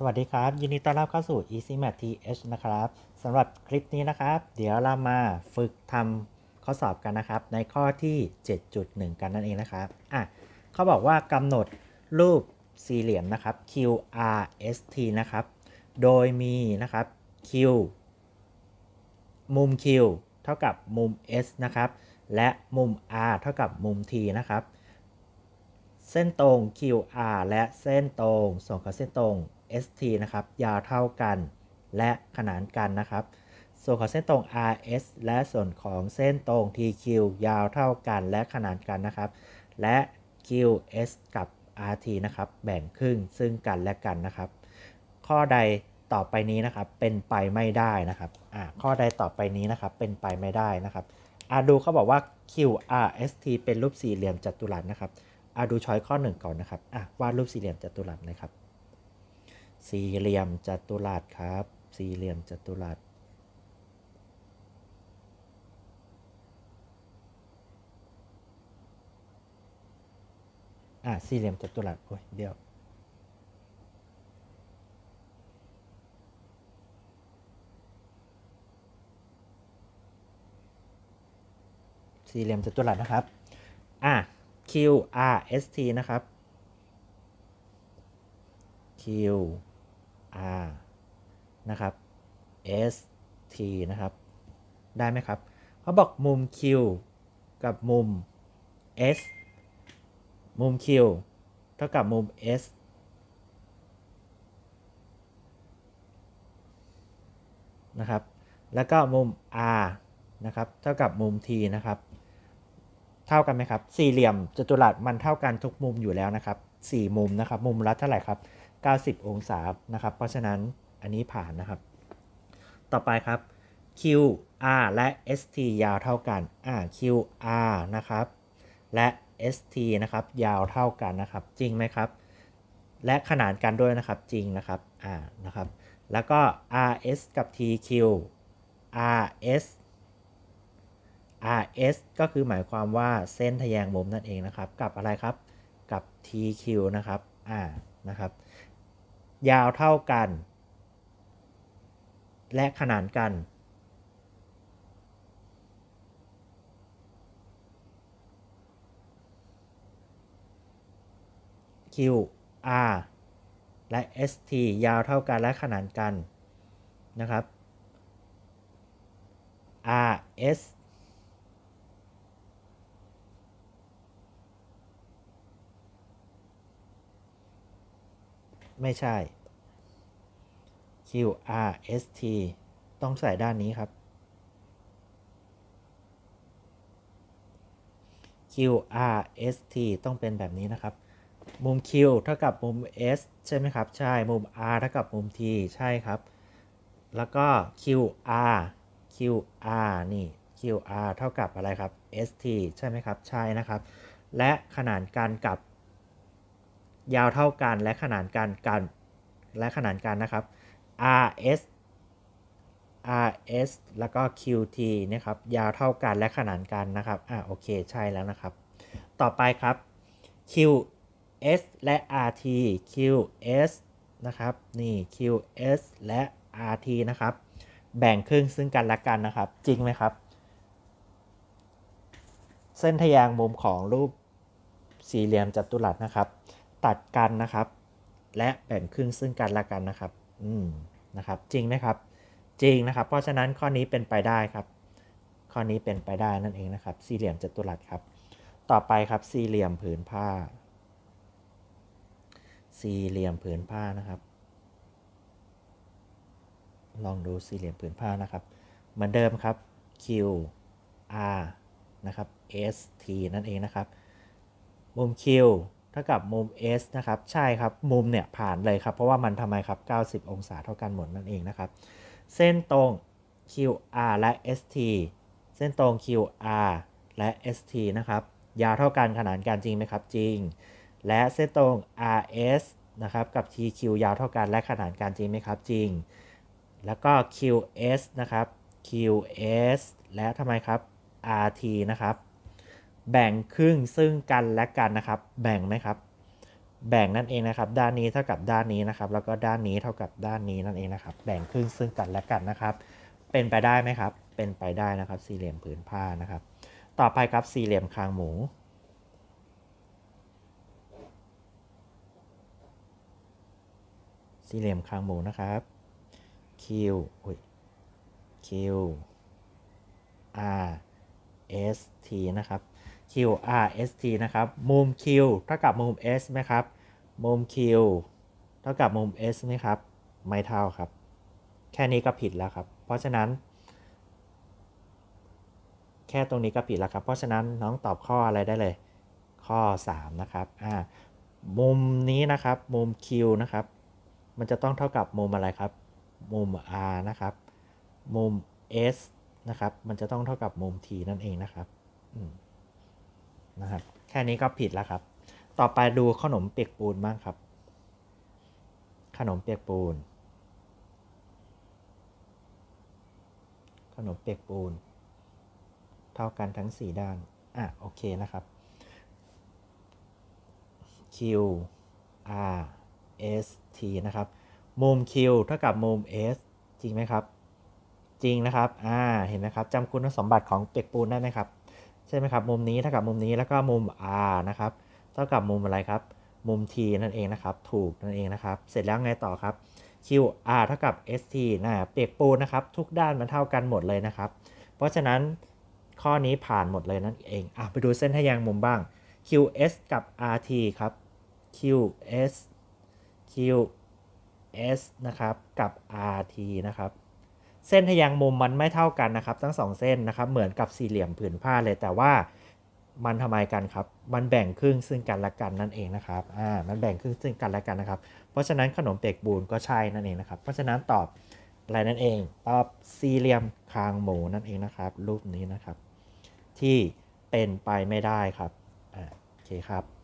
สวัสดีครับ ยินดีต้อนรับเข้าสู่ Easy Math TH นะครับสำหรับคลิปนี้นะครับ เดี๋ยวเรามาฝึกทำข้อสอบกันนะครับ ในข้อที่ 7.1 กันนั่นเองนะครับอะเขาบอกว่ากำหนดรูปสี่เหลี่ยมนะครับ QRST นะครับ โดยมีนะครับ Q มุม Q เท่ากับมุม S นะครับ และมุม R เท่ากับมุม T นะครับ เส้นตรง QR และเส้นตรงส่วนขอเส้นตรง ST นะครับ ยาวเท่ากันและขนานกันนะครับ ส่วนของเส้นตรง RS และส่วนของเส้นตรง TQ ยาวเท่ากันและขนานกันนะครับ และ QS กับ RT นะครับ แบ่งครึ่งซึ่งกันและกันนะครับ ข้อใดต่อไปนี้นะครับเป็นไปไม่ได้นะครับอ่าข้อใดต่อไปนี้นะครับเป็นไปไม่ได้นะครับอ่าดูเขาบอกว่า QRST เป็นรูปสี่เหลี่ยมจัตุรัสนะครับอ่าดูช้อยข้อหนึ่งก่อนนะครับอะวาดรูปสี่เหลี่ยมจัตุรัสนะครับ สี่เหลี่ยมจัตุรัสครับ สี่เหลี่ยมจัตุรัสอะสี่เหลี่ยมจัตุรัสโอ้ยเดี๋ยวสี่เหลี่ยมจัตุรัสนะครับ อะ Q R S T นะครับ Q R นะครับ S T นะครับ ได้ไหมครับ เขาบอกมุม Q กับมุม S มุม Q เท่ากับมุม S นะครับ แล้วก็มุม R นะครับ เท่ากับมุม T นะครับ เท่ากันไหมครับ สี่เหลี่ยมจัตุรัสมันเท่ากันทุกมุมอยู่แล้วนะครับสี่มุมนะครับ มุมละเท่าไหร่ครับ 90 องศานะครับ เพราะฉะนั้นอันนี้ผ่านนะครับ ต่อไปครับ QR และ ST ยาวเท่ากันอ่า QR นะครับ และ ST นะครับ ยาวเท่ากันนะครับ จริงไหมครับ และขนานกันด้วยนะครับ จริงนะครับอ่านะครับ แล้วก็ RS กับ TQ RS RS ก็คือหมายความว่าเส้นทะแยงมุมนั่นเองนะครับ กับอะไรครับ กับ TQ นะครับอ่านะครับ ยาวเท่ากัน และขนานกัน QR และ ST ยาวเท่ากันและขนานกันนะครับ RS ไม่ใช่ QRST ต้องใส่ด้านนี้ครับ QRST ต้องเป็นแบบนี้นะครับ มุม Q เท่ากับมุม S ใช่ไหมครับ ใช่ มุม R เท่ากับมุม T ใช่ครับ แล้วก็ QR QR นี่ QR เท่ากับอะไรครับ ST ใช่ไหมครับ ใช่นะครับ และขนานกันกับ ยาวเท่ากันและขนานกันกันและขนานกันนะครับ RS RS แล้วก็ QT นะครับยาวเท่ากันและขนานกันนะครับอ่าโอเคใช่แล้วนะครับ ต่อไปครับ QS และ RT QS นะครับนี่ QS และ RT นะครับ แบ่งครึ่งซึ่งกันและกันนะครับ จริงไหมครับ เส้นทะแยงมุมของรูปสี่เหลี่ยมจัตุรัสนะครับ ตัดกันนะครับ และแบ่งครึ่งซึ่งกันและกันนะครับ อืมนะครับ จริงไหมครับ จริงนะครับ เพราะฉะนั้นข้อนี้เป็นไปได้ครับ ข้อนี้เป็นไปได้นั่นเองนะครับ สี่เหลี่ยมจัตุรัสครับ ต่อไปครับ สี่เหลี่ยมผืนผ้า สี่เหลี่ยมผืนผ้านะครับ ลองดูสี่เหลี่ยมผืนผ้านะครับ เหมือนเดิมครับ Q R นะครับ S T นั่นเองนะครับ มุม Q ท่ากับมุม S นะครับ ใช่ครับ มุมเนี่ยผ่านเลยครับ เพราะว่ามันทำไมครับ 90 องศาเท่ากันหมดนั่นเองนะครับ เส้นตรง QR และ ST เส้นตรง QR และ ST นะครับ ยาวเท่ากันขนานกันจริงไหมครับ จริง และเส้นตรง RS นะครับ กับ TQ ยาวเท่ากันและขนานกันจริงไหมครับ จริง แล้วก็ QS นะครับ QS และทำไมครับ RT นะครับ แบ่งครึ่งซึ่งกันและกันนะครับ แบ่งไหมครับ แบ่งนั่นเองนะครับ ด้านนี้เท่ากับด้านนี้นะครับ แล้วก็ด้านนี้เท่ากับด้านนี้นั่นเองนะครับ แบ่งครึ่งซึ่งกันและกันนะครับ เป็นไปได้ไหมครับ เป็นไปได้นะครับ สี่เหลี่ยมผืนผ้านะครับ ต่อไปครับสี่เหลี่ยมคางหมูสี่เหลี่ยมคางหมูนะครับ Q อุ้ย Q R S T นะครับ Q R S T นะครับ มุม Q เท่ากับมุม S ไหมครับ มุม Q เท่ากับมุม S ไหมครับ ไม่เท่าครับ แค่นี้ก็ผิดแล้วครับ เพราะฉะนั้น แค่ตรงนี้ก็ผิดแล้วครับ เพราะฉะนั้นน้องตอบข้ออะไรได้เลย ข้อ 3 นะครับ อ่า มุมนี้นะครับ มุม Q นะครับ มันจะต้องเท่ากับมุมอะไรครับ มุม R นะครับ มุม S นะครับ มันจะต้องเท่ากับมุม T นั่นเองนะครับ อืม นะครับ แค่นี้ก็ผิดแล้วครับ ต่อไปดูขนมเปียกปูนบ้างครับ ขนมเปียกปูน ขนมเปียกปูน เท่ากันทั้ง 4 ด้าน อะ โอเคนะครับ Q R S T นะครับ มุม Q เท่ากับมุม S จริงไหมครับ จริงนะครับ อ่า เห็นไหมครับจำคุณสมบัติของเปียกปูนได้ไหมครับ ใช่ไหมครับ มุมนี้เท่ากับมุมนี้แล้วก็มุม R นะครับ เท่ากับมุมอะไรครับ มุม T นั่นเองนะครับ ถูกนั่นเองนะครับ เสร็จแล้วไงต่อครับ Q R เท่ากับ S T นะเปียกปูนนะครับ ทุกด้านมันเท่ากันหมดเลยนะครับ เพราะฉะนั้นข้อนี้ผ่านหมดเลยนั่นเองอะไปดูเส้นทะแยงมุมบ้าง QS กับ RT ครับ QS QS นะครับ กับ RT นะครับ เส้นทะแยงมุมมันไม่เท่ากันนะครับ ทั้งสองเส้นนะครับ เหมือนกับสี่เหลี่ยมผืนผ้าเลยแต่ว่ามันทำไมกันครับ มันแบ่งครึ่งซึ่งกันและกันนั่นเองนะครับ อ่า มันแบ่งครึ่งซึ่งกันและกันนะครับ เพราะฉะนั้นขนมเปียกบูนก็ใช่นั่นเองนะครับ เพราะฉะนั้นตอบอะไรนั่นเอง ตอบสี่เหลี่ยมคางหมูนั่นเองนะครับ รูปนี้นะครับ ที่เป็นไปไม่ได้ครับ อ่า โอเคครับ